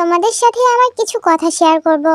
তোমাদের সাথে আমার কিছু কথা শেয়ার করব।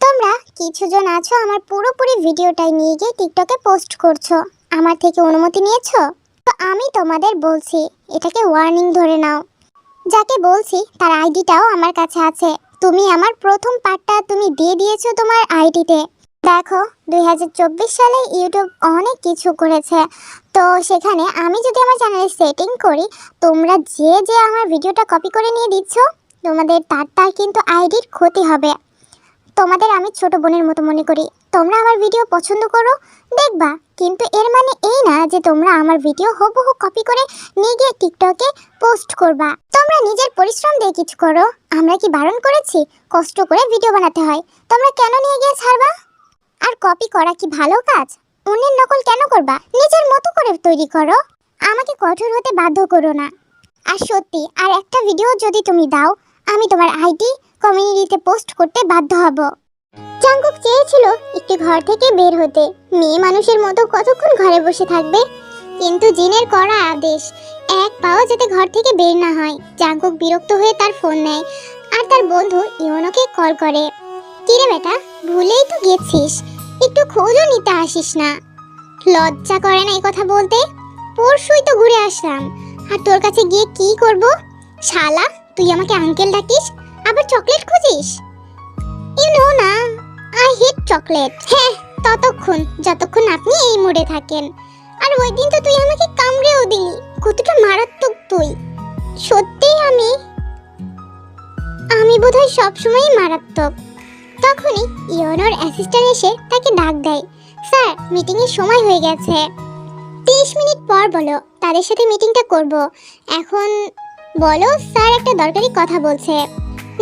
তোমরা কিছুজন আছো আমার পুরোপুরি ভিডিওটাই নিয়ে গিয়ে টিকটকে পোস্ট করছ। আমার থেকে অনুমতি নিয়েছো? তো আমি তোমাদের বলছি, এটাকে ওয়ার্নিং ধরে নাও। যাকে বলছি, তার আইডিটাও আমার কাছে আছে। তুমি আমার প্রথম পার্টটা তুমি দিয়ে দিয়েছ তোমার আইডিতে। দেখো, দুই হাজার চব্বিশ সালে ইউটিউব অনেক কিছু করেছে। তো সেখানে আমি যদি আমার চ্যানেলে সেটিং করি, তোমরা যে যে আমার ভিডিওটা কপি করে নিয়ে দিচ্ছ তোমাদের তার তার কিন্তু আইডির ক্ষতি হবে। তোমাদের আমি ছোট বোনের মতো মনে করি। তোমরা আমার ভিডিও পছন্দ করো, দেখবা। কিন্তু এর মানে এই না যে তোমরা আমার ভিডিও হুবহু কপি করে নিয়ে গিয়ে টিকটকে পোস্ট করবা। তোমরা নিজের পরিশ্রম দিয়ে কিছু করো। আমরা কি বারণ করেছি? কষ্ট করে ভিডিও বানাতে হয়। তোমরা কেন নিয়ে গিয়ে ছাড়বা? আর কপি করা কি ভালো কাজ? অন্যের নকল কেন করবা? নিজের মতো করে তৈরি করো। আমাকে কঠোর হতে বাধ্য করো না। আর সত্যি, আর একটা ভিডিও যদি তুমি দাও আমি তোমার আইডি কমিউনিটিতে পোস্ট করতে বাধ্য হব। জাঙ্কুক চেয়েছিল একটু ঘর থেকে বের হতে। মেয়ে মানুষের মতো কতক্ষণ ঘরে বসে থাকবে? কিন্তু জিনের করা আদেশ, এক পাও যাতে ঘর থেকে বের না হয়। জাঙ্কুক বিরক্ত হয়ে তার ফোন নেয় আর তার বন্ধু ইওনোকে কল করে। কিরে বেটা, ভুলেই তো গেছিস। একটু খোঁজও নিতে আসিস না। লজ্জা করে না এই কথা বলতে? পরশুই তো ঘুরে আসলাম। আর তোর কাছে গিয়ে কি করব? শালা, তুই আমাকে আঙ্কেল ডাকিস? আবার চকলেট খুঁজিস? ইউ নো না আই হেট চকলেট হ্যাঁ ততক্ষণ, যতক্ষণ আপনি এই মুডে থাকেন। আর ওই দিন তো তুই আমাকে কামড়েও দিলি। কতটা মারাত্মক তুই। সত্যিই আমি আমি বোধহয় সব সবসময়ই মারাত্মক। তখনই ইয়নোর অ্যাসিস্ট্যান্ট এসে তাকে ডাক দেয়। স্যার মিটিংয়ের সময় হয়ে গেছে। তিরিশ মিনিট পর বলো, তাদের সাথে মিটিংটা করব। এখন বলো, স্যার একটা দরকারি কথা বলছে।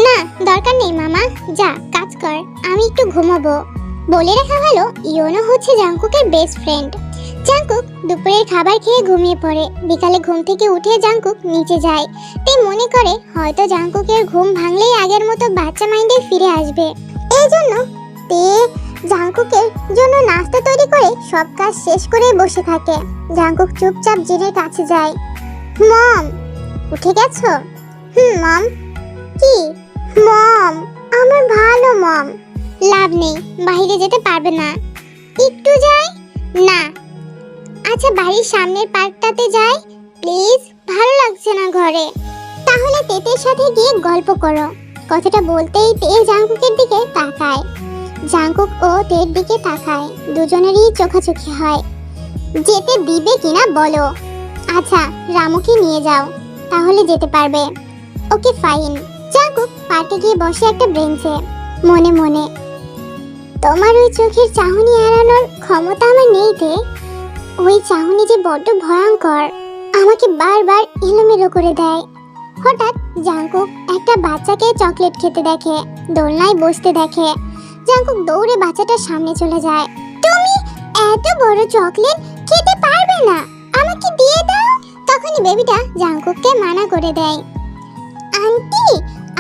না, দরকার নেই, মামা। যা, কাজ কর, আমি একটু ঘুমাবো। বলে রাখা ভালো ইয়োনো হচ্ছে জাঙ্কুকের বেস্ট ফ্রেন্ড জাঙ্কুক দুপুরের খাবার খেয়ে ঘুমিয়ে পড়ে। বিকালে ঘুম থেকে উঠে জাংকুক নিচে যায়। তে মনে করে, হয়তো জাংকুকের ঘুম ভাঙলেই আগের মতো বাচ্চা মাইন্ডে ফিরে আসবে। এই জন্য তে জাংকুকের জন্য নাস্তা তৈরি করে সব কাজ শেষ করে বসে থাকে। জাংকুক চুপচাপ জিনের কাছে যায়। মম উঠে গেছো? হুম, মম। কি? মম, আমার ভালো, মম। লাভ নেই বাইরে যেতে পারবে না। একটু যাই? না। আচ্ছা বাড়ির সামনের পার্কটাতে যাই? প্লিজ, ভালো লাগছে না ঘরে। তাহলে তেতের সাথে গিয়ে গল্প করো। কথাটা বলতেই তে জাংকুকের দিকে তাকায়। জাংকুক ও তের দিকে তাকায়। দুজনেরই চোখাচোখি হয়। যেতে দিবে কিনা বলো। আচ্ছা রামুকে নিয়ে যাও। তাহলে যেতে পারবে। ওকে, ফাইন। জাঙ্কুক পার্কে গিয়ে বসে একটা বেঞ্চে মনে মনে। তোমার ওই চোখের চাহনি এড়ানোর ক্ষমতা আমার নেই তে ওই চাহনি যে বড্ড ভয়ঙ্কর, আমাকে বারবার এলোমেলো করে দেয়। হঠাৎ জাঙ্কুক একটা বাচ্চাকে চকলেট খেতে দেখে, দোলনায় বসতে দেখে। জাঙ্কুক দৌড়ে বাচ্চাটার সামনে চলে যায়। তুমি এত বড় চকলেট খেতে পারবে না, আমাকে দিয়ে দাও। তখনই বেবিটা জাঙ্কুককে মানা করে দেয়। আন্টি,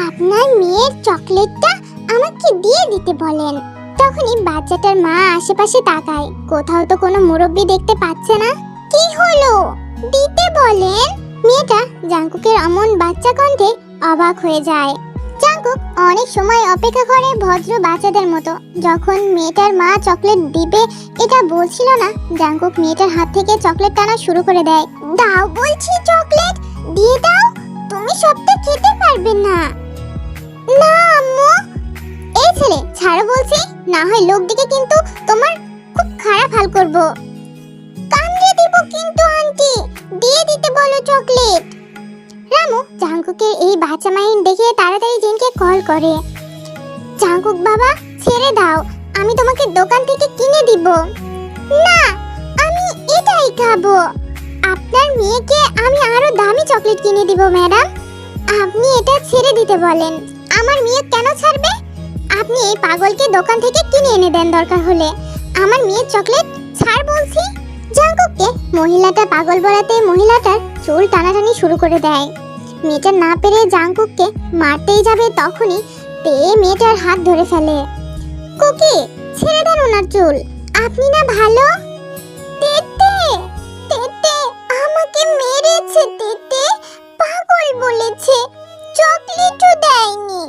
আপনার মেয়ের চকলেটটা আমাকে দিয়ে দিতে বলেন। তখনই বাচ্চাটার মা আশেপাশে তাকায়। কোথাও তো কোনো মুরব্বি দেখতে পাচ্ছে না। কি হলো? দিতে বলেন? মেয়েটা জাঙ্কুকের অমন বাচ্চা কণ্ঠে অবাক হয়ে যায়। অনেক সময় অপেক্ষা করে ভদ্র বাচ্চাদের মতো। যখন মেয়েটার মা চকলেট দিবে, এটা বলছিল না, জাঙ্কুক মেয়েটার হাত থেকে চকলেট টানা শুরু করে দেয়। দাও বলছি চকলেট, দিয়ে দাও, তুমি সবটা খেতে পারবে না। না, আম্মু। এই ছেলে, ছাড়ো বলছি, না হয় লোক দিকে কিন্তু তোমার খুব খারাপ হাল করব। কামড়ে দিব কিন্তু, আন্টি। দিয়ে দিতে বলো চকলেট। রামু জাঙ্কুকের এই বাচ্চা মাইন দেখে তাড়াতাড়ি জিনকে কল করে। জাঙ্কুক বাবা, ছেড়ে দাও, আমি তোমাকে দোকান থেকে কিনে দিব। না, আমি এটাই খাব। আপনার মেয়েকে আমি আরও দামি চকলেট কিনে দিব, ম্যাডাম। আপনি এটা ছেড়ে দিতে বলেন। আমার মেয়ে কেন ছাড়বে? আপনি এই পাগলকে দোকান থেকে কিনে এনে দেন দরকার হলে। আমার মেয়ের চকলেট ছাড় বলছি। জাঙ্কুককে মহিলাটা পাগল বলাতে মহিলাটার চুল টানাটানি শুরু করে দেয়। মেয়েটা না পেরে জাঙ্কুককে মারতেই যাবে তখনই তে মেয়েটার হাত ধরে ফেলে। কুকি, ছেড়ে দেন ওনার চুল। আপনি না ভালো? তেতে তেতে আমাকে মেরেছে, তেতে পাগল বলেছে। চকলেটও দেয়নি।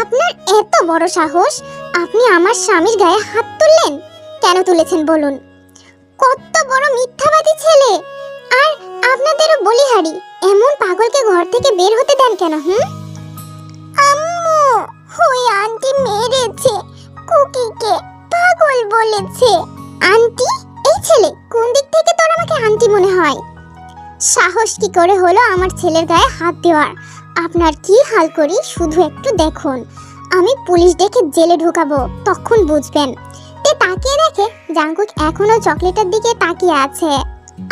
আপনার এত বড় সাহস, আপনি আমার স্বামীর গায়ে হাত তুললেন? কেন তুলেছেন বলুন। কত বড় মিথ্যাবাদী ছেলে। আর আপনাদেরও বলিহারি, এমন পাগলকে ঘর থেকে বের হতে দেন কেন, হুম? আম্মু, ওই আন্টি মেরেছে, কুকিকে পাগল বলেছে। আন্টি, এই ছেলে কোন দিক থেকে তোর আমাকে আন্টি মনে হয়? সাহস কি করে হলো আমার ছেলের গায়ে হাত দেওয়ার? আপনার কি হাল করি? শুধু একটু দেখুন। আমি পুলিশ ডেকে জেলে ঢুকাবো, তখন বুঝবেন। তে তাকিয়ে দেখে জাঙ্কুক এখনও চকলেটের দিকে তাকিয়ে আছে।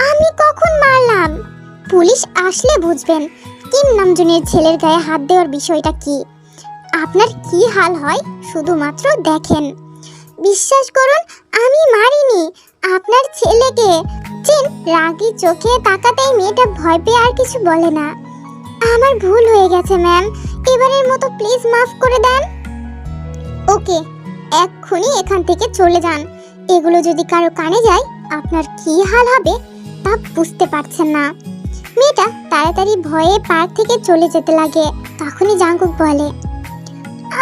আমি কখন মারলাম? পুলিশ আসলে বুঝবেন কিম নামজনের ছেলের গায়ে হাত দেওয়ার বিষয়টা কি। আপনার কি হাল হয় শুধুমাত্র দেখেন। বিশ্বাস করুন, আমি মারিনি। আপনার ছেলেকে চিন রাগি চোখে তাকাতেই মেয়েটা ভয় পেয়ে আর কিছু বলে না। আমার ভুল হয়ে গেছে, ম্যাম। এবারের মতো প্লিজ মাফ করে দেন। ওকে এক্ষুনি এখান থেকে চলে যান। এগুলো যদি কারও কানে যায়, আপনার কি হাল হবে তা বুঝতে পারছেন না। মেয়েটা তাড়াতাড়ি ভয়ে পার্ক থেকে চলে যেতে লাগে, তখনই জাঙ্কুক বলে,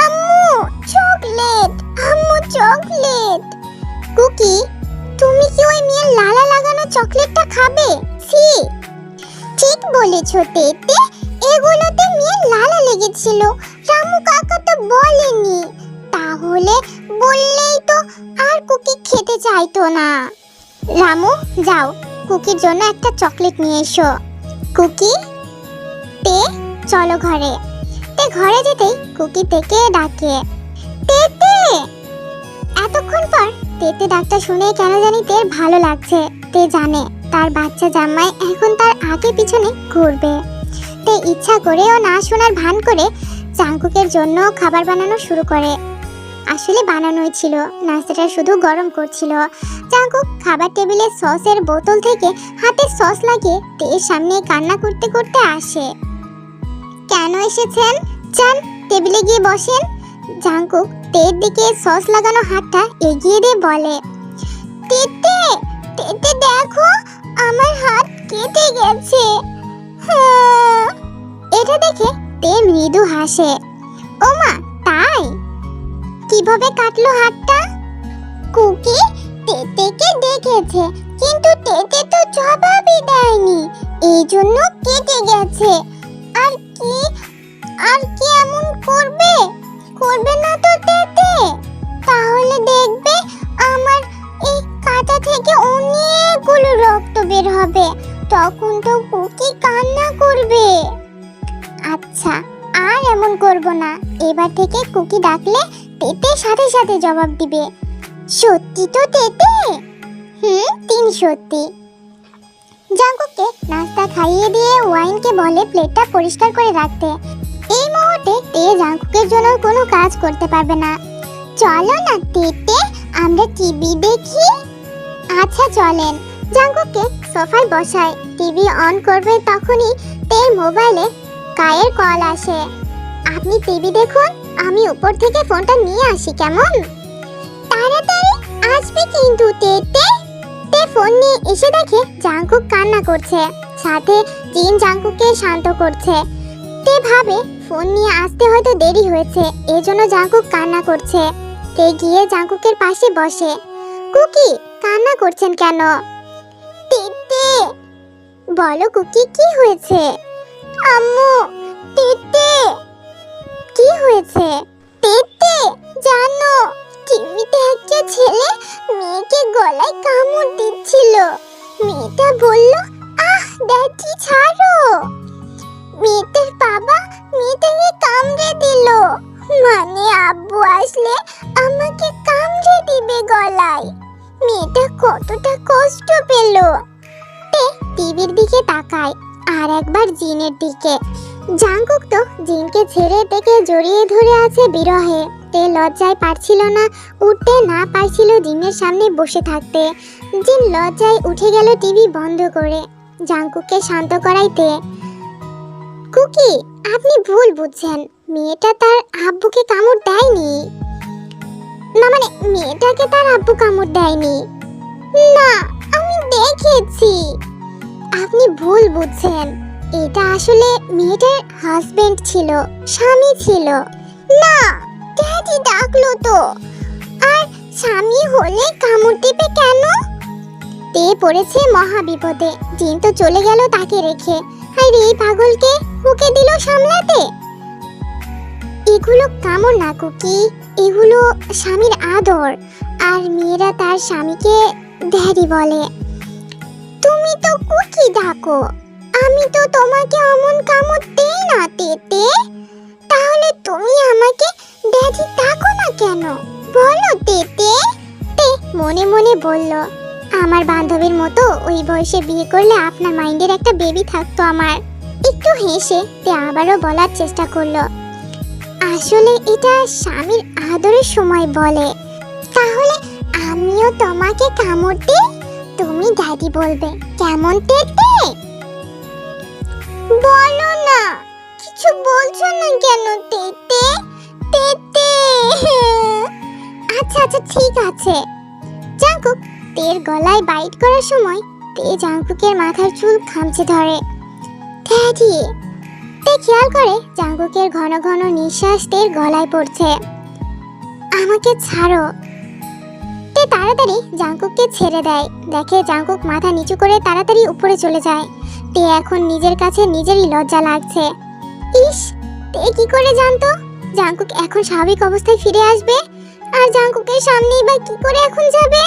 আম্মু, চকলেট আম্মু, চকলেট। কুকি, তুমি কি ওই মেয়ের লালা লাগানো চকলেটটা খাবে? সি ঠিক বলেছ, তেতে। এগুলোতে মেয়ের লালা লেগেছিল। রামু কাকা তো বলেনি। তাহলে খেতে চাইতো না। রামু, যাও, কুকির জন্য একটা চকলেট নিয়ে এসো। কুকি? তে, চলো ঘরে। তে ঘরে যেতেই কুকি থেকে ডাকে। তেতে এতক্ষণ পর তেতে ডাকটা শুনে কেন জানি তের ভালো লাগছে। তে জানে তার বাচ্চা জামাই এখন তার আগে পিছনে ঘুরবে। তে ইচ্ছা করেও না শোনার ভান করে জাঙ্কুকের জন্য খাবার বানানো শুরু করে। আসলে বানানোই ছিল। নাস্তাটা শুধু গরম করছিল। জাঙ্কুক খাবার টেবিলে সসের বোতল থেকে হাতে সস লাগিয়ে তের সামনে কান্না করতে করতে আসে। কেন এসেছেন? চান টেবিলে গিয়ে বসেন। জাঙ্কুক তের দিকে সস লাগানো হাতটা এগিয়ে দিয়ে বলে, তেতে তেতে দেখো, আমার হাত কেটে গেছে। হ্যাঁ। এটা দেখে তে মৃদু হাসে। ওমা, তাই? কীভাবে কাটলো হাতটা? কুকি তেতেকে দেখেছে, কিন্তু তেতে তো জবাবই দেয়নি। এই জন্য কেটে গেছে। আর কি আর কি এমন করবে? করবে না তো তেতে। তাহলে দেখবে আমার এই কাটা থেকে অনেকগুলো রক্ত বের হবে। তখন তো কুকি কান্না করবে। আচ্ছা আর এমন করব না। এবার থেকে কুকি ডাকলে তেতে সাথে সাথে জবাব দিবে। সত্যি তো তেতে? হুম, তিন সত্যি। জাঙ্কুককে নাস্তা খাইয়ে দিয়ে ওয়াইনকে বলে প্লেটটা পরিষ্কার করে রাখতে। এই মুহূর্তে তে জাঙ্কুকের জন্য কোনো কাজ করতে পারবে না। চলো না তেতে, আমরা টিভি দেখি। আচ্ছা চলেন। জাঙ্কুককে সোফায় বসায়। টিভি অন করবে তখনই তের মোবাইলে কায়ের কল আসে। আপনি টিভি দেখুন। আমি উপর থেকে ফোনটা নিয়ে আসি, কেমন? তাড়াতাড়ি আসবে কিন্তু তেতে তে। ফোন নিয়ে এসে দেখে জাঙ্কুক কান্না করছে, সাথে জিন জাঙ্কুককে শান্ত করছে। তে ভাবে ফোন নিয়ে আসতে হয়তো দেরি হয়েছে, এজন্য জাঙ্কুক কান্না করছে। তে গিয়ে জাঙ্কুকের পাশে বসে, কুকি, কান্না করছেন কেন? তেতে বলো কুকি, কি হয়েছে? আম্মু তেতে কি হয়েছে? তেতে, জানো টিভিতে একটা ছেলে মেয়েকে গলায় কামড় দিচ্ছিল। মেয়েটা বলল, আহ ড্যাডি ছাড়ো। মেয়েটার বাবা মেয়েটাকে কামড়ে দিল। মানে আব্বু আসলে আমাকে কামড়ে দিবে গলায়। মেয়েটা কতটা কষ্ট পেল। টিভির দিকে তাকায়, আর একবার জিনের দিকে। জাঙ্কুক তো জিনকে ছেড়ে থেকে জড়িয়ে ধরে আছে বিরহে। তে লজ্জায় পারছিল না, উঠতে না পারছিল জিনের সামনে বসে থাকতে। জিন লজ্জায় উঠে গেল টিভি বন্ধ করে। জাঙ্কুককে শান্ত করাইতে, কুকি, আপনি ভুল বুঝছেন। মেয়েটা তার আব্বুকে কামড় দেয়নি। না মানে মেয়েটাকে তার আব্বু কামড় দেয়নি? না, আমি দেখেছি। আপনি ভুল বুঝছেন। এটা আসলে মেয়েটার হাজবেন্ড ছিল, স্বামী ছিল। না ড্যাডি ডাকলো তো। আর স্বামী হলে কামড় দেবে কেন? তে পড়েছে মহা বিপদে জিন তো চলে গেল তাকে রেখে। আর এই পাগলকে হুকে দিল সামলাতে? এগুলো কামড় না কুকি, এগুলো স্বামীর আদর। আর মেয়েরা তার স্বামীকে ড্যাডি বলে। তুমি তো কুকি ডাকো। আমি তো তোমাকে অমন কামড় দেই না, তেতে। তাহলে তুমি আমাকে ড্যাডি ডাকো না কেন? বলো, তেতে। তে মনে মনে বলল, আমার বান্ধবীর মতো ওই বয়সে বিয়ে করলে আপনার মাইন্ডের একটা বেবি থাকতো আমার। একটু হেসে তে আবারও বলার চেষ্টা করল, আসলে এটা স্বামীর আদরের সময় বলে। তাহলে আমিও তোমাকে কামড় দিই? তুমি ড্যাডি বলবে, কেমন, তেতে? বলো না। কিছু বলছো না কেন, তেতে? তেতে। আচ্ছা আচ্ছা ঠিক আছে। জাঙ্কুক তের গলায় বাইট করার সময় তে জাঙ্কুকের মাথার চুল খামচে ধরে। ড্যাডি, তে খেয়াল করে জাঙ্কুকের ঘন ঘন নিঃশ্বাস তের গলায় পড়ছে। আমাকে ছাড়ো। তে তাড়াতাড়ি জাঙ্কুককে ছেড়ে দেয়। দেখে জাঙ্কুক মাথা নিচু করে তাড়াতাড়ি উপরে চলে যায়। তে এখন নিজের কাছে নিজেরই লজ্জা লাগছে। ইস তে কি করে জানতো? জাঙ্কুক এখন স্বাভাবিক অবস্থায় ফিরে আসবে? আর জাঙ্কুকের সামনেই বা কি করে এখন যাবে?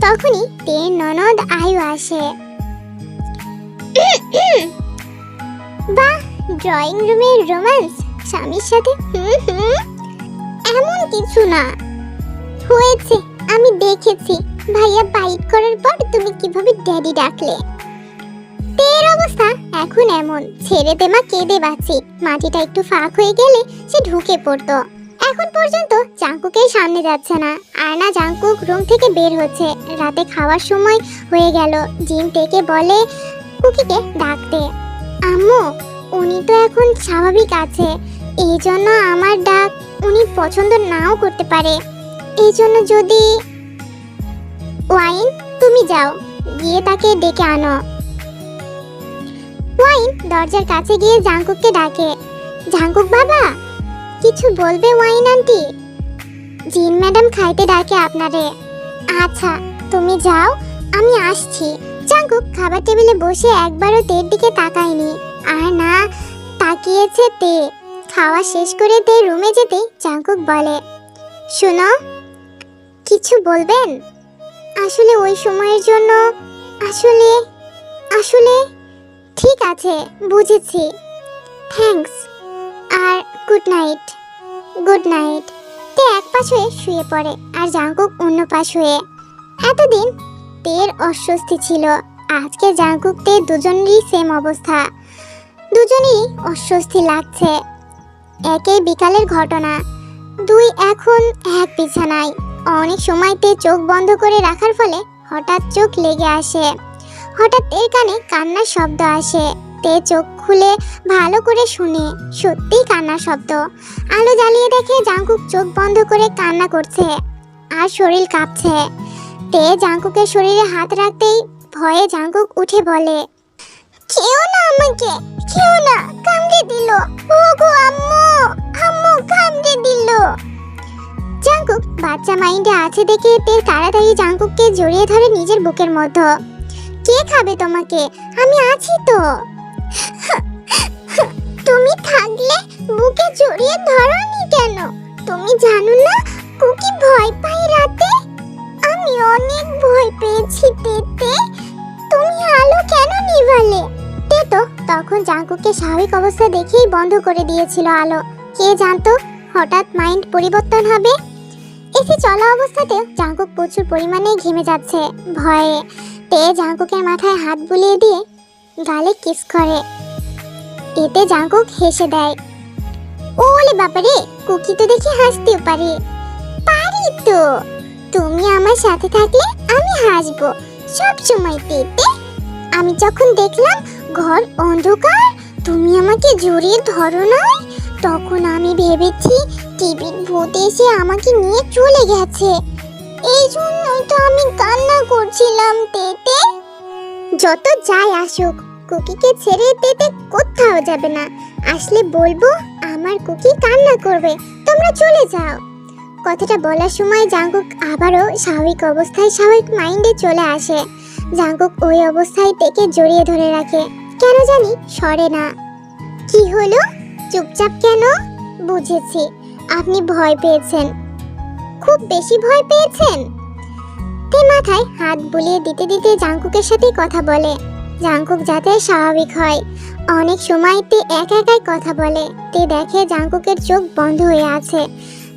তখনই তে ননদ আয়ু আসে। বাহ ড্রয়িং রুমের রোম্যান্স স্বামীর সাথে, হুম হুম, এমন কিছু না। হয়েছে, আমি দেখেছি। ভাইয়া বাইট করার পর তুমি কীভাবে ড্যাডি ডাকলে। তের অবস্থা এখন এমন। ছেড়ে দেমা কেঁদে বাঁচি। মাটিটা একটু ফাঁক হয়ে গেলে সে ঢুকে পড়তো। এখন পর্যন্ত জাঙ্কুকের সামনে যাচ্ছে না। আর না, জাঙ্কুক রুম থেকে বের হচ্ছে। রাতে খাওয়ার সময় হয়ে গেল। জিম থেকে বলে, কুকিকে ডাকতে আম্মু, উনি তো এখন স্বাভাবিক আছে। এই জন্য আমার ডাক উনি পছন্দ নাও করতে পারে। এই জন্য যদি ওয়াইন, তুমি যাও। গিয়ে তাকে ডেকে আনো। ওয়াইন দরজার কাছে গিয়ে জাঙ্কুককে ডাকে। জাঙ্কুক বাবা, কিছু বলবে ওয়াইন আন্টি? জিন ম্যাডাম খাইতে ডাকে আপনারে। আচ্ছা তুমি যাও, আমি আসছি। জাঙ্কুক খাবার টেবিলে বসে একবারও তের দিকে তাকায়নি। আর না, তাকিয়েছে তে। খাওয়া শেষ করে তে রুমে যেতে জাঙ্কুক বলে, শোনো, কিছু বলবেন? আসলে ওই সময়ের জন্য, আসলে আসলে ঠিক আছে, বুঝেছি। থ্যাঙ্কস আর গুড নাইট গুড নাইট তে এক পাশ হয়ে শুয়ে পড়ে, আর জাঙ্কুক অন্য পাশ হয়ে। এতদিন তের অস্বস্তি ছিল, আজকে জাঙ্কুক তে দুজনেরই সেম অবস্থা। দুজনেরই অস্বস্তি লাগছে। একই বিকালের ঘটনা, দুই এখন এক বিছানায়। অনেক সময়তে চোখ বন্ধ করে রাখার ফলে হঠাৎ চোখ লেগে আসে। হঠাৎ এর কানে কান্নার শব্দ আসে। তে চোখ খুলে ভালো করে শুনে, সত্যিই কান্নার শব্দ। আলো জ্বালিয়ে দেখে জাঙ্কুক চোখ বন্ধ করে কান্না করছে আর শরীর কাঁপছে। তে জাঙ্কুকের শরীরে হাত রাখতেই ভয়ে জাঙ্কুক উঠে বলে কেউ না আমাকে কেউ না, কামড়ে দিল। ওগো আম্মু আম্মু কামড়ে দিল। জাঙ্কুক বাচ্চা মাইন্ডে আছে দেখে তে তাড়াতাড়ি জাঙ্কুককে জড়িয়ে ধরে নিজের বুকের মধ্যে। কে খাবে তোমাকে? আমি আছি তো। তুমি থাকলে বুকে জড়িয়ে ধরনি কেন? তুমি জানো না, কুকি ভয় পাই রাতে? আমি অনেক ভয় পেয়েছি তেতে তুমি আলো কেন নিভালে? তে তো, তখন জাঙ্কুকে স্বাভাবিক অবস্থা দেখেই বন্ধ করে দিয়েছিল আলো। কে জানতো, হঠাৎ মাইন্ড পরিবর্তন হবে? এসে চলা অবস্থাতেও জাঙ্কুক প্রচুর পরিমাণে ঘেমে যাচ্ছে ভয়ে। তে জাঙ্কুকের মাথায় হাত বুলিয়ে দিয়ে গালে কিস করে। এতে জাঙ্কুক হেসে দেয়। ওলে বাবারে, কুকি তো দেখি হাসতেও পারে। পারি তো। তুমি আমার সাথে থাকলে আমি হাসবো। সব সময় পেতে আমি যখন দেখলাম ঘর অন্ধকার, তুমি আমাকে জড়িয়ে ধরো নয় তখন আমি ভেবেছি টিভির ভূত এসে আমাকে নিয়ে চলে গেছে। এই জন্যই তো আমি কান্না করছিলাম, তেতে। যত যাই আসুক, কুকিকে ছেড়ে তেতে কোথাও যাবে না। আসলে বলব, আমার কুকি কান্না করবে। তোমরা চলে যাও। কথাটা বলার সময় জাঙ্কুক আবারও স্বাভাবিক অবস্থায় স্বাভাবিক মাইন্ডে চলে আসে। জাঙ্কুক ওই অবস্থায় তেকে জড়িয়ে ধরে রাখে। কেন জানি সরে না। কি হলো? চুপচাপ কেন? বুঝেছি। আপনি ভয় পেয়েছেন। খুব বেশি ভয় পেয়েছেন? তে মাথায় হাত বুলিয়ে দিতে দিতে জাঙ্কুকের সাথে কথা বলে। জাঙ্কুক যাতে স্বাভাবিক হয়। অনেক সময় তে একা একাই কথা বলে। তে দেখে জাঙ্কুকের চোখ বন্ধ হয়ে আছে।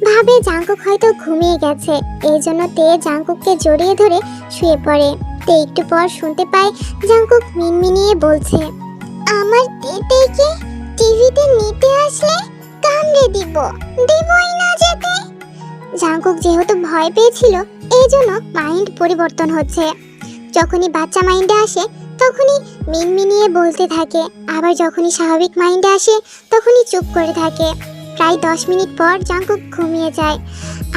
ভাবে জাঙ্কুক হয়তো ঘুমিয়ে গেছে। এই জন্য তে জাঙ্কুককে জড়িয়ে ধরে শুয়ে পড়ে। তে একটু পর শুনতে পায় জাঙ্কুক মিনমিনিয়ে বলছে, আমার তেতেকে টিভিতে নিতে আসলে কামড়ে দিব। দেবই না যেতে। জাঙ্কুক যেহেতু ভয় পেয়েছিল এই জন্য মাইন্ড পরিবর্তন হচ্ছে। যখনই বাচ্চা মাইন্ডে আসে, তখনই মিনমিনিয়ে বলতে থাকে। আবার যখনই স্বাভাবিক মাইন্ডে আসে, তখনই চুপ করে থাকে। প্রায় দশ মিনিট পর জাঙ্কুক ঘুমিয়ে যায়।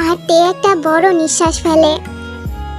আর তে একটা বড় নিঃশ্বাস ফেলে।